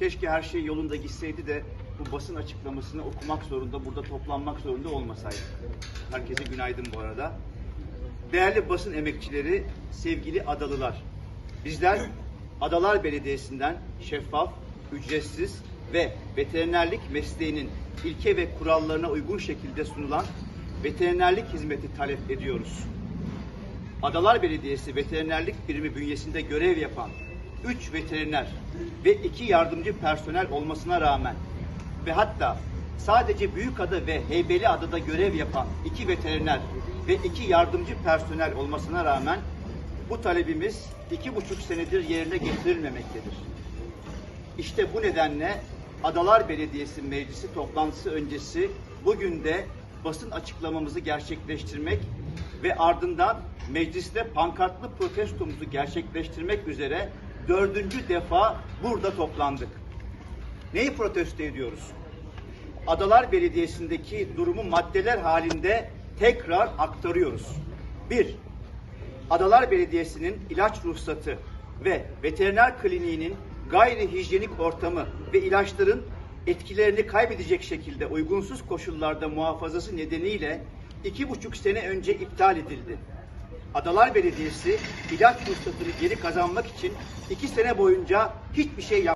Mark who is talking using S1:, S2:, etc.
S1: Keşke her şey yolunda gitseydi de bu basın açıklamasını okumak zorunda, burada toplanmak zorunda olmasaydık. Herkese günaydın bu arada. Değerli basın emekçileri, sevgili adalılar. Bizler Adalar Belediyesi'nden şeffaf, ücretsiz ve veterinerlik mesleğinin ilke ve kurallarına uygun şekilde sunulan veterinerlik hizmeti talep ediyoruz. Adalar Belediyesi Veterinerlik Birimi bünyesinde görev yapan 3 veteriner ve 2 yardımcı personel olmasına rağmen ve hatta sadece Büyükada ve Heybeliada'da görev yapan 2 veteriner ve 2 yardımcı personel olmasına rağmen bu talebimiz iki buçuk senedir yerine getirilmemektedir. İşte bu nedenle Adalar Belediyesi Meclisi toplantısı öncesi bugün de basın açıklamamızı gerçekleştirmek ve ardından mecliste pankartlı protestomuzu gerçekleştirmek üzere dördüncü defa burada toplandık. Neyi protesto ediyoruz? Adalar Belediyesi'ndeki durumu maddeler halinde tekrar aktarıyoruz. Bir, Adalar Belediyesi'nin ilaç ruhsatı ve veteriner kliniğinin gayri hijyenik ortamı ve ilaçların etkilerini kaybedecek şekilde uygunsuz koşullarda muhafazası nedeniyle iki buçuk sene önce iptal edildi. Adalar Belediyesi ilaç ruhsatını geri kazanmak için iki sene boyunca hiçbir şey yapmadı.